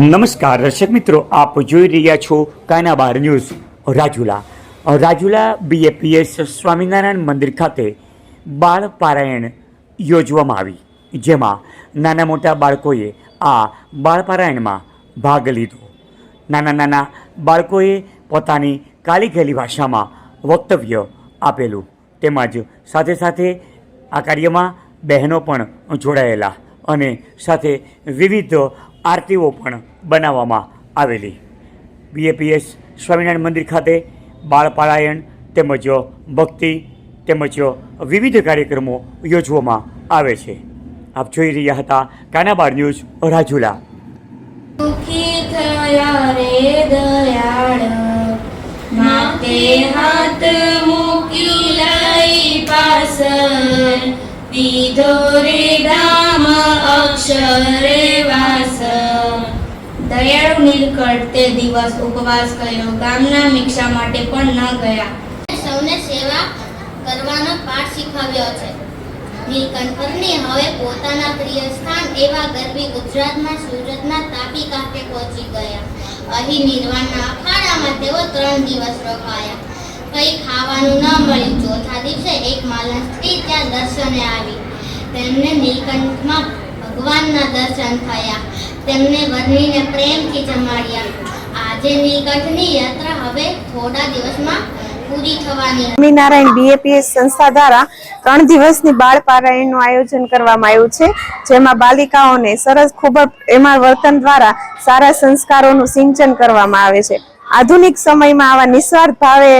નમસ્કાર, દર્શક મિત્રો, આપ જોઈ રહ્યા છો કાના બાર ન્યૂઝ. રાજુલા. રાજુલા બીએપીએસ સ્વામિનારાયણ મંદિર ખાતે બાળ પારાયણ યોજવામાં આવી. જેમાં નાના મોટા બાળકોએ આ બાળ પારાયણમાં ભાગ લીધો. નાના નાના બાળકોએ પોતાની કાલીઘેલી ભાષામાં વક્તવ્ય આપેલું. તેમજ સાથે સાથે આ કાર્યમાં બહેનો પણ જોડાયેલા અને સાથે વિવિધ આરતીઓ પણ બનાવવામાં આવેલી. બીએપીએસ સ્વામિનારાયણ મંદિર ખાતે બાળપારાયણ તેમજ ભક્તિ તેમજ વિવિધ કાર્યક્રમો યોજવામાં આવે છે. આપ જોઈ રહ્યા હતા કાનાબાર ન્યૂઝ રાજુલા. હાથ મૂકી લઈ પાસર દીધો રે ધામ અક્ષરે વાસ દયાળુ નીલકંઠ તે દિવસ ઉપવાસ કર્યો. ગામના મિક્ષા માટે પણ ન ગયા. સૌને સેવા કરવાનો પાઠ શીખવ્યો છે. નીલકંઠને હવે પોતાના પ્રિય સ્થાન એવા ગરબી ગુજરાતમાં સુરતના તાપી કાંઠે પહોંચી ગયા. અહીં નિર્વાણના અખાડામાં તેઓ ત્રણ દિવસ રોકાયા. કંઈ ખાવાનું ન મળ્યું. ચોથા દિવસે એક માલન સ્ત્રી ત્યાં દર્શને આવી. તેમને નીલકંઠમાં ભગવાનના દર્શન થયા. તેમને વરણીને પ્રેમથી જમાડ્યા. આજે નીલકંઠની યાત્રા હવે થોડા દિવસમાં પૂરી થવાની. સ્વામિનારાયણ સંસ્થા દ્વારા ત્રણ દિવસની બાળ આયોજન કરવામાં આવ્યું છે, જેમાં બાલિકાઓને સરસ ખૂબ એમાં વર્તન દ્વારા સારા સંસ્કારોનું સિંચન કરવામાં આવે છે. આધુનિક સમયમાં આવા નિસ્વાર્થ ભાવે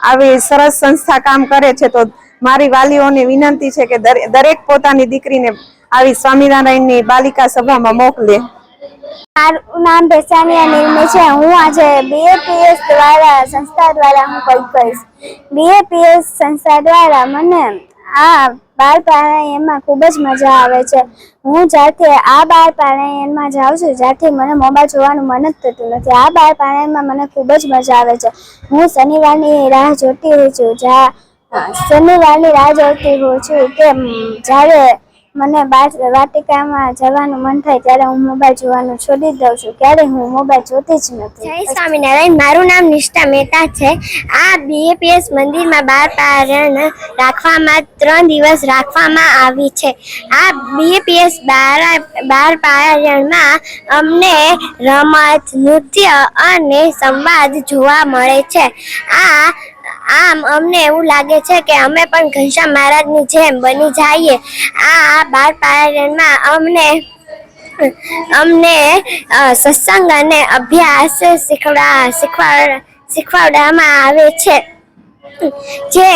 આવી સરસ સંસ્થા કામ કરે છે, તો મારી વાલીઓને વિનંતી છે કે દરે- દરેક પોતાની દીકરીને આવી સ્વામિનારાયણની બાલિકા સભામાં મોકલે. મારું નામ પેશાનિયા નિર્મે છે. હું આજે બીએપીએસ દ્વારા, સંસ્થા દ્વારા હું કંઈક કહીશ. બીએપીએસ સંસ્થા દ્વારા મને આ બાળ પ્રાણાયામમાં ખૂબ જ મજા આવે છે. હું જાતે આ બાળ પ્રાણાયામમાં જાઉં છું, જ્યાંથી મને મોબાઈલ જોવાનું મન જ થતું નથી. આ બાળ પ્રાણાયામમાં મને ખૂબ જ મજા આવે છે. હું શનિવારની રાહ જોતી હોઉં છું, જ્યાં શનિવારની રાહ જોતી હોઉં છું કે જ્યારે મને બાર વાટિકામાં જવાનું મન થાય ત્યારે હું મોબાઈલ જોવાનું છોડી દઉં છું. ક્યારે હું મોબાઈલ જોતી જ નથી. જય સ્વામિનારાયણ, મારું નામ નિષ્ઠા મહેતા છે. આ બીએપીએસ મંદિરમાં બાર પારણ રાખવામાં ત્રણ દિવસ રાખવામાં આવી છે. આ બીએપીએસ બાર બાર પારણમાં અમને રમત, નૃત્ય અને સંવાદ જોવા મળે છે. આ આમ અમને એવું લાગે છે કે અમે પણ ઘનશ્યામ મહારાજની જેમ બની જઈએ. આ બાર પારાયણમાં અમને અમને સત્સંગ અને અભ્યાસ શીખવા, શીખવાડ, શીખવાડવામાં આવે છે. જે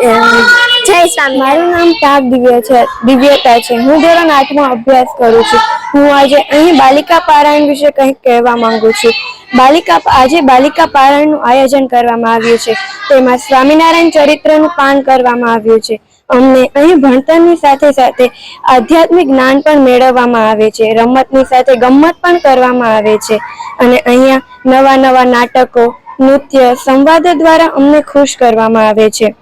જય સ્વામી. મારું નામ તાપ દિવ્ય છે, દિવ્યતા છે. હું ધોરણ આઠમાં અભ્યાસ કરું છું. હું આજે અહીં બાલિકા પારાયણ વિશે કંઈક કહેવા માંગુ છું. બાલિકા, આજે બાલિકા પારાયણનું આયોજન કરવામાં આવ્યું છે. તેમાં સ્વામિનારાયણ ચરિત્રનું પાન કરવામાં આવ્યું છે. અમને અહીં ભણતરની સાથે સાથે આધ્યાત્મિક જ્ઞાન પણ મેળવવામાં આવે છે. રમતની સાથે ગમ્મત પણ કરવામાં આવે છે. અને અહીંયા નવા નવા નાટકો, નૃત્ય, સંવાદો દ્વારા અમને ખુશ કરવામાં આવે છે.